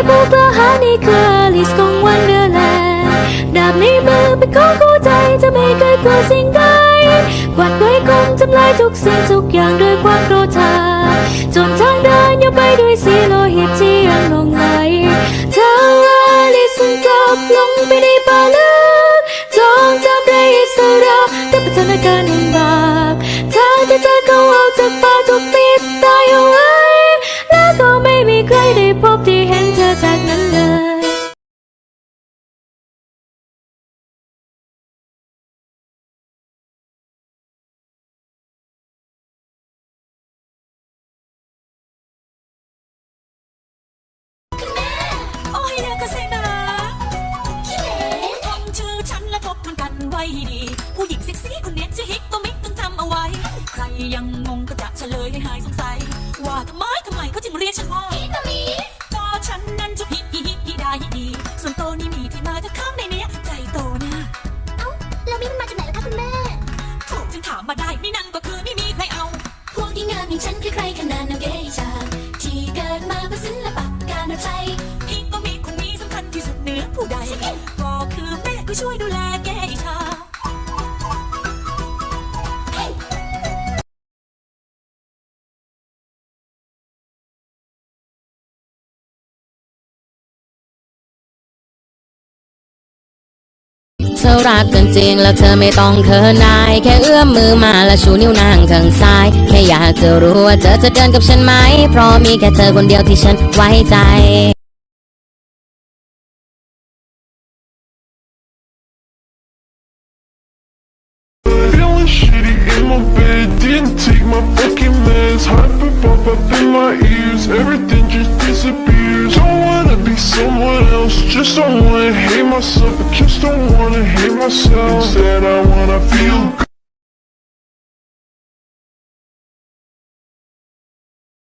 bubahani ke kalis kong Wonderland Dami bebe kong ทบทวนกันไว้ให้ดี ผู้หญิงเซ็กซี่คนนี้ชื่อฮิกโตมิกต้องจำเอาไว้ ใครยังงงก็จะเฉลยให้หายสงสัย ว่าทำไมทำไมเขาจึงเรียกฉันว่าฮิโตมิก็ฉันนั้นจะฮิกฮิกฮิกฮิดาฮิดีส่วนโตนี่มีที่มาจากข้างในเนี้ยใจโตนะเอ้าแล้วมิ้นมาจากไหนล่ะคะคุณแม่ถูกจึงถามมาได้ไม่นั่นก็คือไม่มีใครเอาพวกที่งามอย่างฉันคือใครขนาดนางเกชาที่เกิดมาเพื่อศิลปะการรับใช้ฮิกโตมิคนนี้สำคัญที่สุดเหนือผู้ใดก็คือแม่ก็ช่วยดูแลแกอิชา เธอรักกันจริงแล้วเธอไม่ต้องเขินอาย แค่เอื้อมมือมาและชูนิ้วนางข้างซ้าย แค่อยากจะรู้ว่าเธอจะเดินกับฉันไหม เพราะมีแค่เธอคนเดียวที่ฉันไว้ใจ just don't wanna hate myself, I just don't wanna hate myself. Instead I wanna feel good